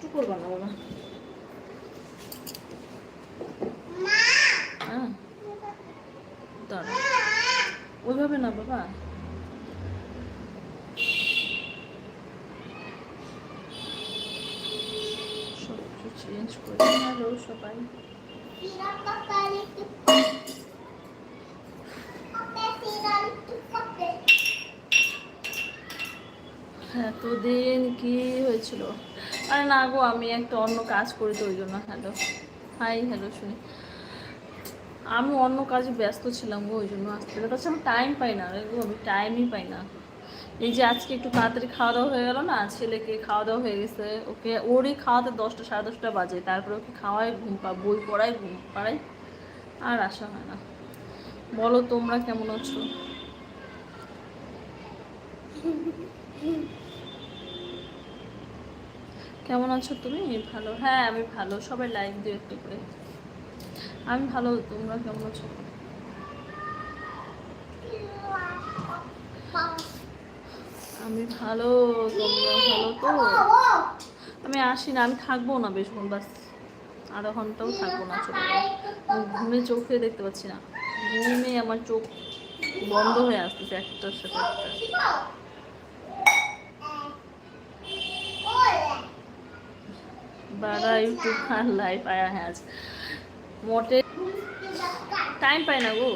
হ্যাঁ দুষ্টু করবা না বাবা হ্যাঁ। ওইভাবে না বাবা। চেঞ্জ করে হ্যালো সবাই। এতদিন কি হয়েছিল? আরে না গো, আমি একটা অন্য কাজ করি তো, ওই জন্য হ্যালো হাই হ্যালো শুনি। আমি অন্য কাজে ব্যস্ত ছিলাম গো, ওই জন্য আসতে। তাছাড়া আমি টাইম পাই না গো, আমি টাইমই পাই না। এই যে আজকে একটু তাড়াতাড়ি খাওয়া দাওয়া হয়ে গেল না, ছেলেকে খাওয়া দাওয়া হয়ে গেছে। ওকে, ওরই খাওয়াতে দশটা, সাড়ে দশটা বাজে। তারপরে ওকে খাওয়াই, ঘুম পা, বই পড়াই, ঘুম পাড়াই। আর আসা হয় না। বলো তোমরা কেমন আছো? কেমন আছো তুমি? ভালো। হ্যাঁ আমি ভালো। সবাই লাইক দিও একটু করে। আমি ভালো, তোমরা কেমন আছো? আমি ভালো, তোমরা ভালো তো? আমি আসি না, আমি থাকব না বেশক্ষণ বাস। আধা ঘন্টাও থাকব না ছোটো ঘুমে চোখে দেখতে পাচ্ছি না। ঘুমে আমার চোখ বন্ধ হয়ে আসতেছে একটার সাথে একটা। বারা ইউটিউব আর লাইভ আয়া হ্যাঁ আজ মোটে টাইম পায় না গো।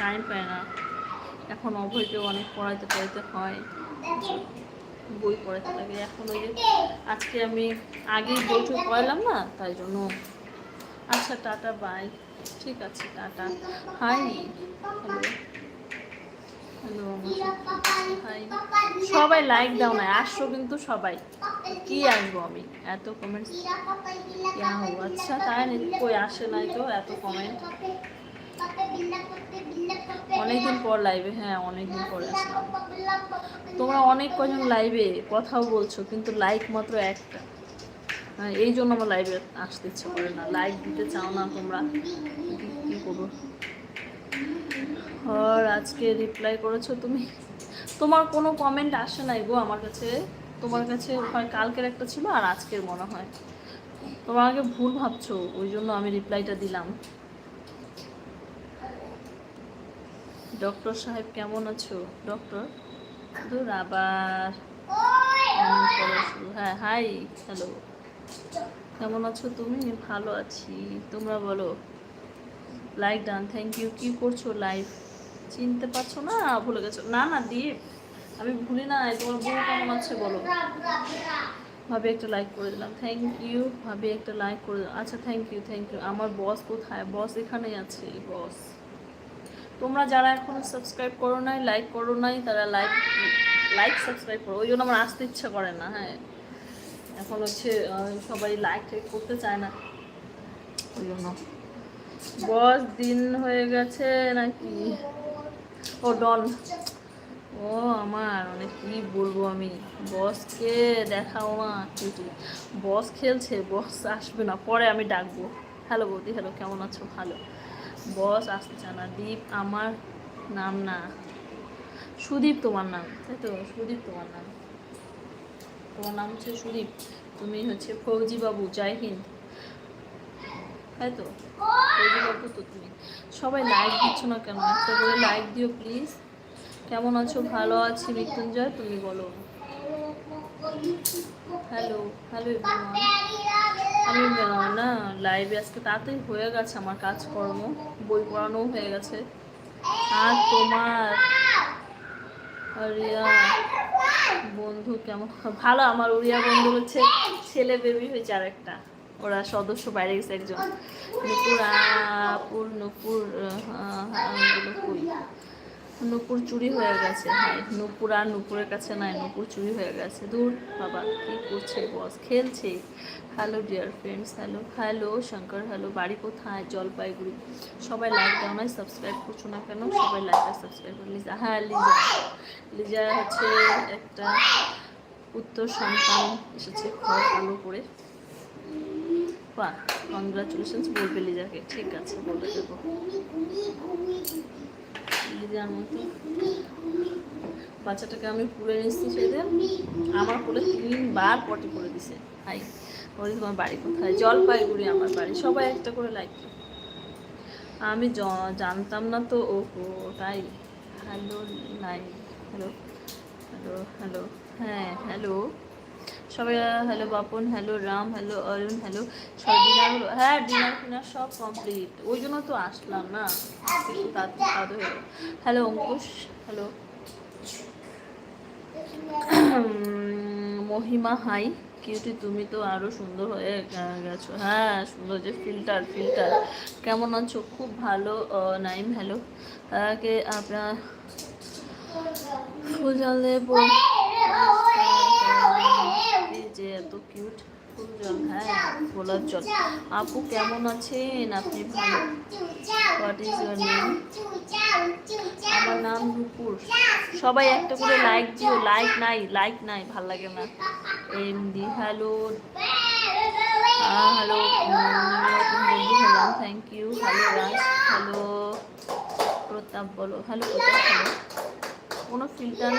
টাইম পায় না। এখন অভয়কেও অনেক পড়াইতে পড়াইতে হয়। বই পড়াতে লাগে। এখন ওই যে আজকে আমি আগেই বইটুই পড়ালাম না, তাই জন্য। আচ্ছা টাটা বাই ঠিক আছে, টাটা। হাই হ্যালো সবাই লাইক দাও না আসছো কিন্তু সবাই। কি আসব আমি? এত কমেন্ট আচ্ছা তাই কই আসে নাই তো এত কমেন্ট অনেকদিন পর লাইভে হ্যাঁ অনেকদিন পরে আসলাম। তোমরা অনেক কজন লাইভে কথাও বলছো, কিন্তু লাইক মাত্র একটা। হ্যাঁ এই জন্য আমার লাইভে আসতে ইচ্ছে করে না। লাইক দিতে চাও না তোমরা? কি করব? আর আজকে রিপ্লাই করেছ তুমি। তোমার কোনো কমেন্ট আসে নাই গো আমার কাছে। তোমার কাছে হয় কালকের একটা ছিল আর আজকের মনে হয়। তোমার আগে ভুল ভাবছ, ওই জন্য আমি রিপ্লাইটা দিলাম। ডক্টর সাহেব কেমন আছো? ডক্টর দূর আবার। হ্যাঁ হাই হ্যালো কেমন আছো তুমি? ভালো আছি। তোমরা বলো। লাইক ডান থ্যাংক ইউ কি করছ লাইভ চিনতে পারছ না? ভুলে গেছো। না না, দিয়ে। আমি ভুলি না তোমার বউ কেমন আছে বলো। ভাবে একটা লাইক করে দিলাম। থ্যাংক ইউ ভাবে একটা লাইক করে দিলাম আচ্ছা থ্যাংক ইউ থ্যাংক ইউ আমার বস কোথায়? বস এখানেই আছে বস তোমরা যারা এখনও সাবস্ক্রাইব করো নাই লাইক করো নাই, তারা লাইক লাইক সাবস্ক্রাইব করো। ওই জন্য আমার আসতে ইচ্ছা করে না হ্যাঁ। এখন হচ্ছে সবাই লাইক টাইক করতে চায় না। ওই জন্য। বস দিন হয়ে গেছে নাকি? ও, ডন। ও, আমার মানে কি বলব আমি? বসকে দেখাও না বস খেলছে, বস আসবে না, পরে আমি ডাকবো। হ্যালো বৌদি, হ্যালো, কেমন আছো? ভালো। বস চায় না, দীপ আমার নাম না। সুদীপ তোমার নাম, তাই তো? সুদীপ তোমার নাম। তোমার নাম হচ্ছে সুদীপ, তুমি হচ্ছে ফৌজি বাবু জয় হিন্দ। তাই তো? ফৌজি বাবু তো তুমি। সবাই লাইক দিচ্ছ না কেন? একটা করে লাইক দিও প্লিজ কেমন আছো? ভালো আছি মৃত্যুঞ্জয়, তুমি বলো। হ্যালো হ্যালো আমি না লাইভে আজকে তাড়াতাড়ি হয়ে গেছে আমার কাজকর্ম। বই পড়ানোও হয়ে গেছে। আর তোমার? রিয়া বন্ধু কেমন? ভালো, আমার উড়িয়া বন্ধু হচ্ছে ছেলে বেবি হয়েছে আর একটা ওরা সদস্য বাইরে গেছে একজন। নুপুর আপুর নুপুর কই নুপুর। চুরি হয়ে গেছে। হ্যাঁ নুপুর আর নুপুরের কাছে নাই, নুপুর চুরি হয়ে গেছে। দূর বাবা, কি করছে বস খেলছে। Hello dear friends hello hello Shankar hello বাড়ি কোথায়? জলপাইগুড়ি। সবাই লাইক দাও, নাই সাবস্ক্রাইব করছ না কেন? সবাই লাইক আর সাবস্ক্রাইব করে। লিজা হ্যাঁ লিজা। লিজা হচ্ছে একটা উত্তর সন্তান এসেছে খড় আলো করে। বাহ কংগ্রাচুলেশনস বলবে লিজাকে ঠিক আছে, বলে দেবো। লিজার মতো বাচ্চাটাকে আমি পুলে নিচ্ছি সেদিন। আমার কোলে তিনবার পটি করে দিছে। হাই ওই তোমার বাড়ি কোথায়? জলপাইগুড়ি আমার বাড়ি। সবাই একটা করে লাইক আমি জানতাম না তো ও তাই। হ্যালো নাই হ্যালো হ্যালো হ্যালো হ্যাঁ হ্যালো সবাই hello Bapan hello Ram hello Arun hello সব ডিনার হ্যাঁ ডিনার ফিনার সব কমপ্লিট ওই জন্য তো আসলাম না। হয়ে। Hello Ankush hello Mahima hi cutie তুমি তো আরও সুন্দর হয়ে গেছো। হ্যাঁ সুন্দর যে ফিল্টার ফিল্টার কেমন আছো? খুব ভালো নাইম হ্যালো কে আপনার ফুল যে এত কিউট ফুল জল হ্যাঁ গোলাপ জল। আপু কেমন আছেন? আপনি ভালো? হোয়াট ইজ ইউর নেম আমার নাম নুপুর সবাই একটা করে লাইক দিও। লাইক নাই লাইক নাই, ভালো লাগে না। এমডি হ্যালো হ্যালো বন্ধু thank you hello Raj hello Pratap, বলো। হ্যালো প্রতাপ হ্যালো কোনো ফিল্টার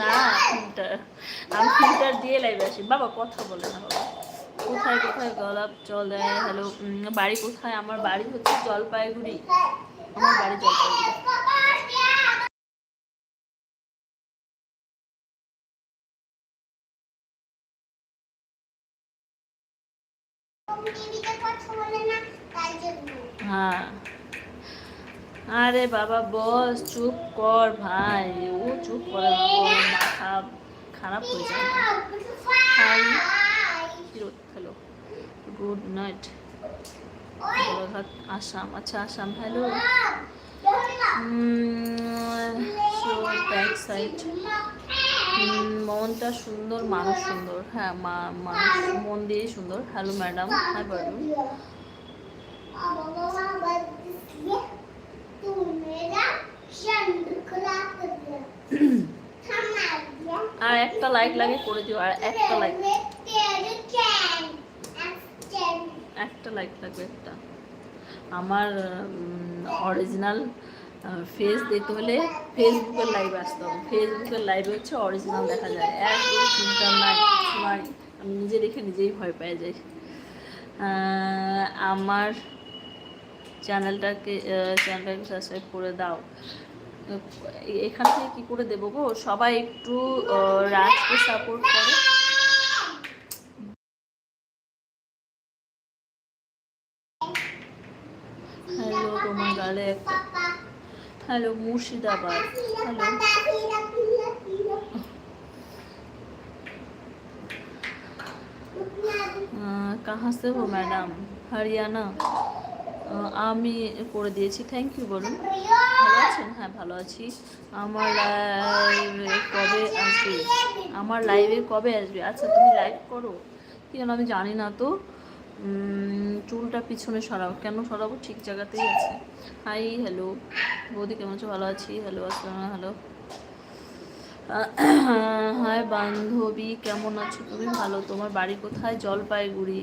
না ফিল্টার আমি ফিল্টার দিয়ে লাইভে আসি। বাবা কথা বলে না বাবা। কোথায় কোথায় গোলাপ জল দেয় হ্যালো বাড়ি কোথায়? আমার বাড়ি হচ্ছে জলপাইগুড়ি। আমার বাড়ি জলপাইগুড়ি। হ্যাঁ। আরে বাবা, বস, চুপ কর ভাই। ও চুপ করে খারাপ হয়ে যায় হ্যালো গুড নাইট। আসাম। আচ্ছা আসাম, হ্যালো। সাইড মনটা সুন্দর, মানুষ সুন্দর। হ্যাঁ মানুষ, মন দিয়ে সুন্দর। Hello, madam. হাই বারুন আর একটা লাইক লাগে করে দিও, আর একটা লাইক একটা লাইক লাগবে একটা। আমার অরিজিনাল ফেস দেখতে হলে ফেসবুকের লাইভ আসতে। হবে ফেসবুকের লাইভে হচ্ছে অরিজিনাল দেখা যায়। একদম চিন্তা নাই আমি নিজে দেখে নিজেই ভয় পেয়ে যাই আমার চ্যানেলটাকে চ্যানেলটাকে সাবস্ক্রাইব করে দাও। এখান থেকে কি করে দেবো গো? সবাই একটু রাজকে সাপোর্ট করে। হ্যালো তোমার গালে একটা হ্যালো মুর্শিদাবাদ। হ্যালো কাহা হো ম্যাডাম হরিয়ানা আমি করে দিয়েছি। থ্যাংক ইউ বলুন। ভালো আছেন? হ্যাঁ ভালো আছি। আমার কবে আসবে? আমার লাইভে কবে আসবে? আচ্ছা তুমি লাইভ করো। কি যেন আমি জানি না তো। চুলটা পিছনে সরাও। কেন সরাবো? ঠিক জায়গাতেই আছে। হাই হ্যালো বৌদি, কেমন আছো? ভালো আছি। হ্যালো আসসালাম হ্যালো হাই বান্ধবী। কেমন আছো? তুমি ভালো? তোমার বাড়ি কোথায়? জলপাইগুড়ি।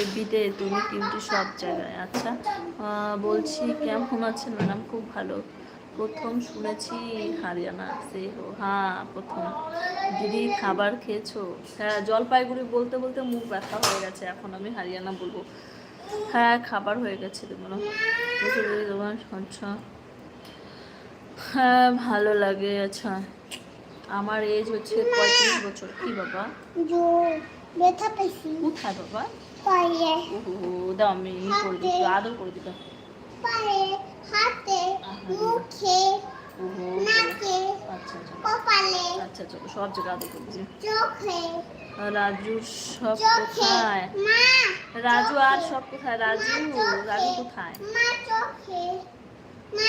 এফবিতে তুমি কিন্তু সব জায়গায়। আচ্ছা বলছি কেমন আছেন ম্যাডাম? খুব ভালো। প্রথম শুনেছি হারিয়ানা সে হ্যাঁ প্রথম। দিদি খাবার খেয়েছো? হ্যাঁ জলপাইগুড়ি বলতে বলতে মুখ ব্যথা হয়ে গেছে। এখন আমি হারিয়ানা বলব। হ্যাঁ খাবার হয়ে গেছে তোমার তোমার আচ্ছা। হ্যাঁ ভালো লাগে আচ্ছা। আমার এজ হচ্ছে পঁয়ত্রিশ বছর। কি বাবা? ব্যথা কোথায় বাবা? দাও আমি করে আদর করে পায়ে হাতে মুখে নাকে আচ্ছা আচ্ছা কপালে আচ্ছা চলো সব জায়গায় আদর করে দিচ্ছি চোখে রাজু সব কোথায়? রাজু আর সব কোথায়? রাজু রাজু কোথায়?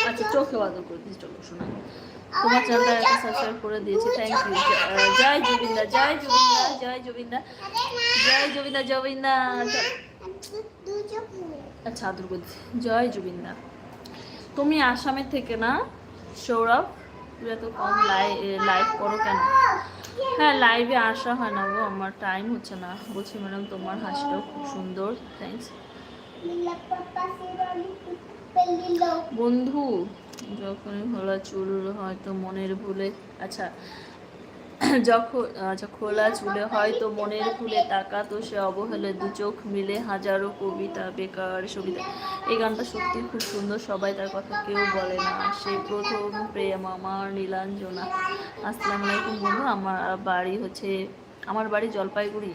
আচ্ছা চোখে আদর করে দিচ্ছি চলো শোনা। তোমার চ্যানেলটা একটা সাবস্ক্রাইব করে দিয়েছি। থ্যাংক ইউ জয় জুবিন্দা জয় জুবিন্দা জয় জুবিন্দা। জয় জুবিন্দা, জবিন্দা। আচ্ছা আদর দিচ্ছি। জয় জুবিন্দা। তুমি আসামের থেকে না, সৌরভ, তুমি এত কম লাইভ করো কেন? হ্যাঁ লাইভে আসা হয় না গো, আমার টাইম হচ্ছে না। বলছি ম্যাডাম তোমার হাসিটাও খুব সুন্দর। থ্যাংকস বন্ধু যখনই খোলা চুল হয়তো মনের ভুলে আচ্ছা যখন আচ্ছা খোলা চুলে হয়তো মনের ভুলে তাকা তো সে অবহেলে দু চোখ মিলে হাজারো কবিতা, বেকার সবিতা। এই গানটা সত্যি খুব সুন্দর, সবাই তার কথা কেউ বলে না। সে প্রথম প্রেম আমার নীলাঞ্জনা। আসসালামু আলাইকুম বন্ধু, আমার বাড়ি হচ্ছে, আমার বাড়ি জলপাইগুড়ি।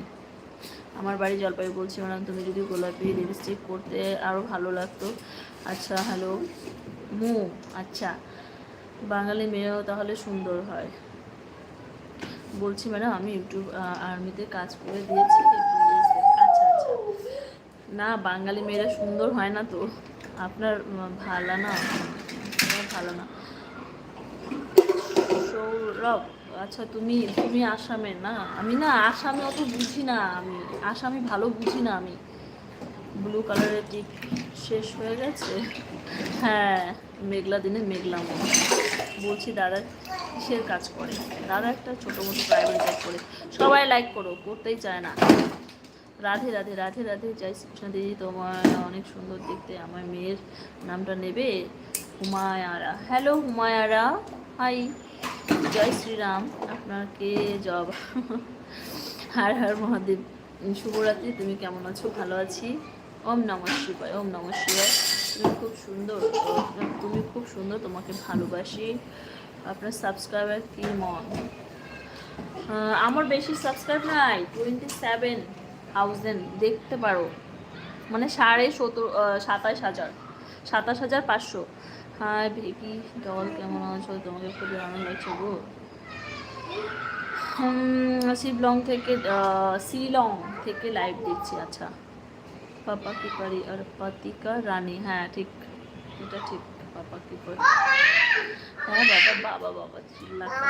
আমার বাড়ি জলপাইগুড়ি বলছি ম্যাডাম, তুমি যদি গোলাপি লিপস্টিক করতে আরও ভালো লাগতো। আচ্ছা হ্যালো মু আচ্ছা। বাঙালি মেয়েও তাহলে সুন্দর হয়। বলছি ম্যাডাম, আমি ইউটিউব আর্মিতে কাজ করে দিয়েছি। আচ্ছা আচ্ছা। না, বাঙালি মেয়েরা সুন্দর হয় না তো। আপনার ভালো না? ভালো না। সৌরভ আচ্ছা তুমি তুমি আসামে না? আমি না, আসামে অত বুঝি না আমি। আসামি ভালো বুঝি না আমি। ব্লু কালারের টিক শেষ হয়ে গেছে। হ্যাঁ মেঘলা দিনে মেঘলা মন বলছি, দাদা কিসের কাজ করে? দাদা একটা ছোটো মোটো প্রাইভেট জব করে। সবাই লাইক করো, করতেই চায় না। রাধে রাধে রাধে রাধে, জয় শ্রীকৃষ্ণ দিদি তোমার অনেক সুন্দর দেখতে। আমার মেয়ের নামটা নেবে হুমায়ারা। হ্যালো হুমায়ারা। হাই জয় শ্রীরাম। আপনাকে জব হার হার, মহাদেব। শুভরাত্রি, তুমি কেমন আছো? ভালো আছি? ওম নম শিবায়, ওম নম শিবায়। তুমি খুব সুন্দর। তুমি খুব সুন্দর তোমাকে ভালোবাসি। আপনার সাবস্ক্রাইবার কি মন? আমার বেশি সাবস্ক্রাইব নাই টোয়েন্টি সেভেন থাউজেন্ড দেখতে পারো। মানে সাড়ে সতেরো সাতাশ হাজার। সাতাশ হাজার পাঁচশো। হ্যাঁ ভিকি ডল কেমন আছো? তোমাকে খুবই আনন্দ লাগছে গো। শিবলং থেকে শিলং থেকে লাইভ দেখছি আচ্ছা। পাপা কি পারি আর পাতিকা রানী হ্যাঁ ঠিক, এটা ঠিক, পাপা কি পারি। হ্যাঁ বাবা বাবা বাবা, চিল্লাকা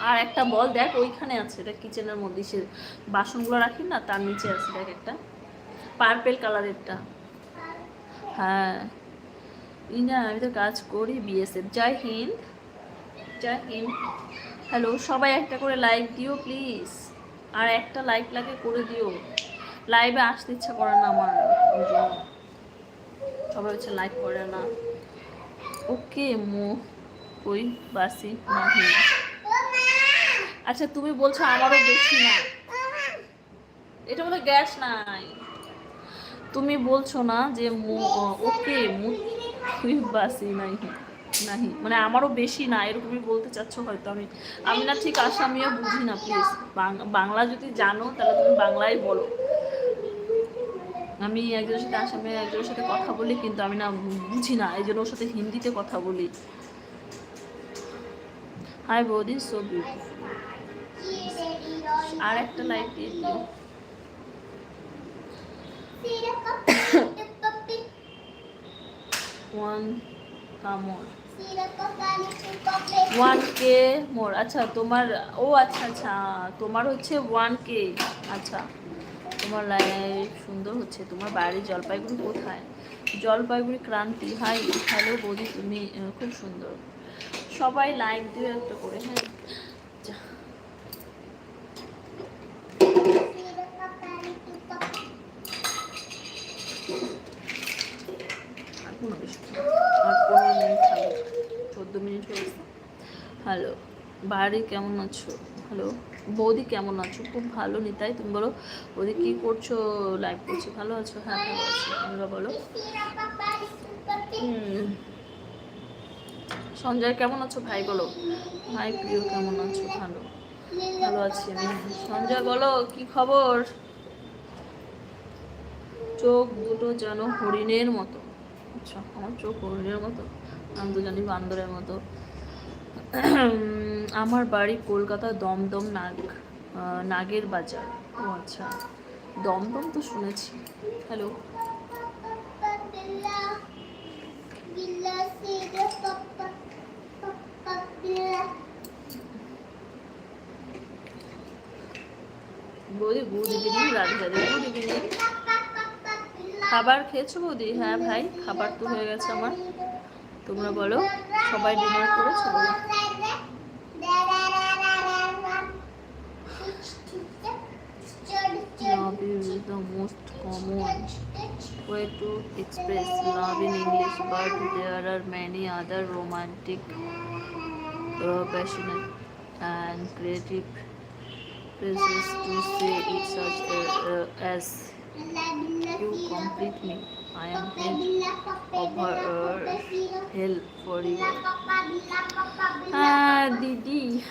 আর একটা বল, দেখ, ওইখানে আছে এটা কিচেনের মধ্যে, সে বাসনগুলো রাখি না, তার নিচে আছে, দেখ, একটা। পার্পেল কালারেরটা হ্যাঁ। ইনা, আমি তো কাজ করি, বিএসএফ। জয় হিন্দ। জয় হিন্দ। হ্যালো, সবাই একটা করে লাইক দিও, প্লিজ। আর একটা লাইক লাগে করে দিও। লাইভে আসতে ইচ্ছা করে না আমার। সবাই হচ্ছে লাইক করে না। ওকে, মো, কই, বাসি নাহি আচ্ছা তুমি বলছো আমারও বেশি না। এটা বলে গ্যাস নাই। তুমি বলছো না যে ওকে, মু- তুই বাসি নাই নাহি মানে আমারও বেশি না, এরকমই বলতে চাচ্ছ হয়তো আমি। আমি না ঠিক আসামিও বুঝি না প্লিজ বাংলা যদি জানো, তাহলে তুমি বাংলায় বলো। আমি একজনের সাথে আসামে, একজনের সাথে কথা বলি, কিন্তু আমি না বুঝি না, এই জন্য ওর সাথে হিন্দিতে কথা বলি। হাই বৌদি সো বিউটিফুল আর একটা লাইক দিয়ে দিও। ওয়ান কামর ওয়ান কে মোর আচ্ছা তোমার, ও আচ্ছা আচ্ছা তোমার হচ্ছে ওয়ান কে আচ্ছা তোমার লাইফ সুন্দর হচ্ছে। তোমার বাড়ি জলপাইগুড়ি কোথায়? জলপাইগুড়ি ক্রান্তি। হাই হ্যালো বৌদি, তুমি খুব সুন্দর। সবাই লাইক দিও একটা করে হ্যাঁ যা। আর পনেরো বেশি আর পনেরো মিনিট থাকবে চোদ্দ মিনিট হয়ে গেছে হ্যালো বাড়ি কেমন আছো? হ্যালো বৌদি কেমন আছো? খুব ভালো নিতাই তুমি বলো? বৌদি কী করছ? লাইভ করছ, ভালো আছো? হ্যাঁ ভালো আছো। তোমরা বলো? সঞ্জয়, কেমন আছো? ভাই, বলো। ভাই, প্রিয়, কেমন আছো? ভালো। ভালো আছি আমি। সঞ্জয়, বলো, কি খবর? চোখ দুটো যেন হরিণের মতো। আচ্ছা আমার চোখ হরিণের মতো। আমি তো জানি বান্দরের মতো। আমার বাড়ি কলকাতা দমদম নাগ নাগের বাজার। ও আচ্ছা। দমদম তো শুনেছি। হ্যালো বৌদি, good evening Radhe good evening. খাবার খেয়েছো বৌদি? হ্যাঁ ভাই, খাবার তো হয়ে গেছে আমার। তোমরা বলো, সবাই ডিনার করেছ বলো? Love you. the most common way to express love in English, but there are many other romantic, uh, passionate, and creative phrases to say it such a, uh, as you complete me. I am over hell for you. Ah, Didi.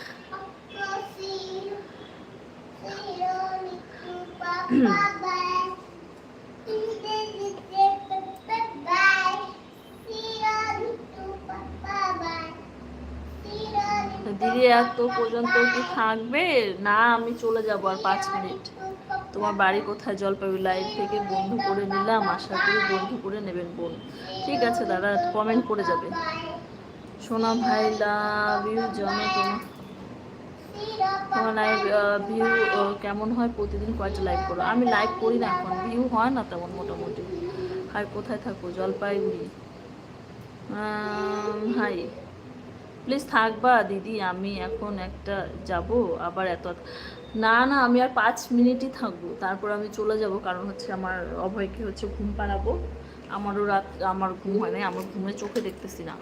দিদি এত পর্যন্ত কি থাকবে না আমি চলে যাব আর পাঁচ মিনিট তোমার বাড়ি কোথায়? জলপাইগুড়ি লাইভ থেকে বন্ধু করে নিলাম। আশা করি বন্ধু করে নেবেন বোন। ঠিক আছে দাদা কমেন্ট করে যাবে। সোনা ভাই লাভ ইউ জানো তোমার তোমার লাইভ ভিউ কেমন হয়? প্রতিদিন কয়টা লাইভ করো। আমি লাইভ করি না এখন। ভিউ হয় না তেমন মোটামুটি। আর কোথায় থাকো? জলপাইগুড়ি। হাই। প্লিজ থাকবা, দিদি। আমি এখন একটা যাব। আবার এত না না, আমি আর পাঁচ মিনিটই থাকব। তারপর আমি চলে যাব, কারণ হচ্ছে আমার অভয়কে হচ্ছে ঘুম পাড়াবো। আমারও রাত, আমার ঘুম হয় নাই, আমার ঘুমে চোখে দেখতেছি না।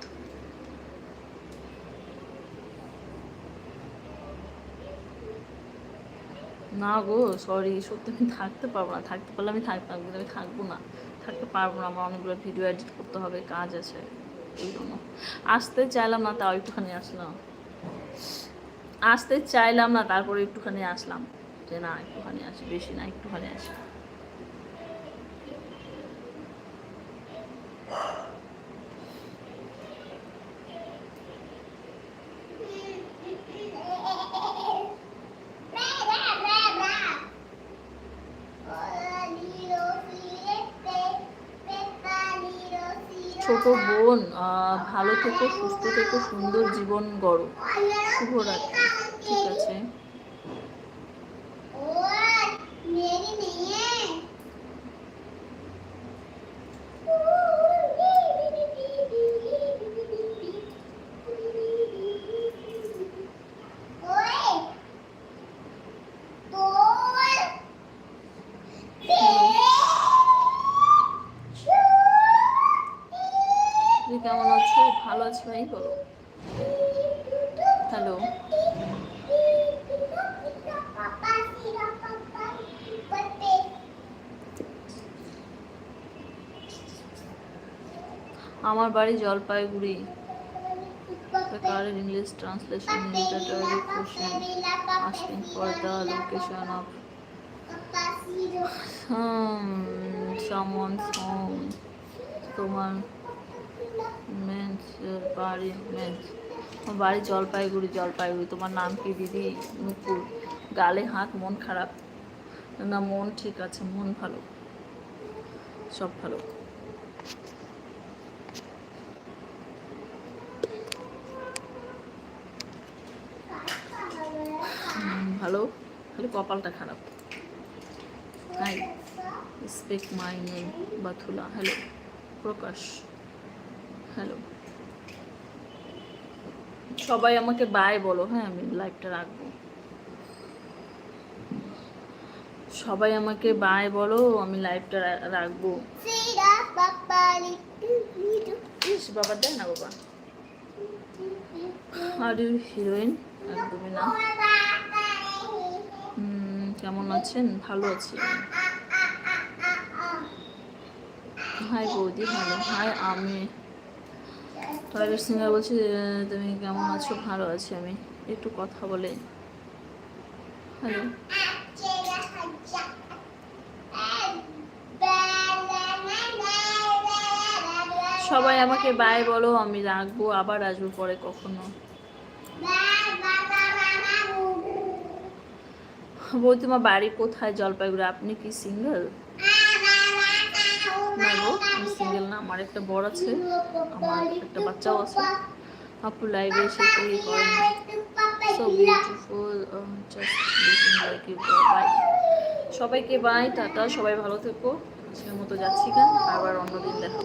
না গো সরি সত্যি আমি থাকতে পারব না। থাকতে পারলে আমি থাকতাম কিন্তু আমি থাকব না। থাকতে পারব না, আমার অনেকগুলো ভিডিও এডিট করতে হবে, কাজ আছে, এই জন্য। আসতে চাইলাম না, তাও একটুখানি আসলাম। আসতে চাইলাম না, তারপরে একটুখানি আসলাম। যে না, একটুখানি আসি, বেশি না, একটুখানি আসি। ছোট বোন ভালো থেকো, সুস্থ থেকো, সুন্দর জীবন গড়ো। শুভরাত্রি। আমার বাড়ি Jalpaiguri. English translation asking for the location of তোমার বাড়ি আমার বাড়ি জলপাইগুড়ি জলপাইগুড়ি। তোমার নাম কি দিদি? নুপুর। গালে হাত, মন খারাপ। না, মন ঠিক আছে, মন ভালো। সব ভালো। ভালো, খালি কপালটা খারাপ। Hi spec my name Bathula hello Prakash hello সবাই আমাকে বাই বলো হ্যাঁ আমি লাইভটা রাখব। সবাই আমাকে বাই বলো, আমি লাইভটা রাখব। বাবা দেয় না, বাবা। আর ইউ হিরোইন একদমই না। কেমন আছেন? ভালো আছি। হাই বৌদি, ভালো। হাই আমি। টয়লেট সিঙ্গার বলছি তুমি কেমন আছো? ভালো আছি আমি। একটু কথা বলে হ্যালো সবাই আমাকে বাই বলো, আমি রাখব, আবার আসব পরে কখনো। বৌদি তোমার বাড়ি কোথায়? জলপাইগুড়ি। আপনি কি সিঙ্গেল না গো সিঙ্গেল না, আমার একটা বর আছে, আমার একটা বাচ্চাও আছে। আপু লাইভে এসে কি করেন সো সবাইকে বাই টাটা, সবাই ভালো থেকো। আজকের মতো যাচ্ছি গান আবার অন্যদিন দেখা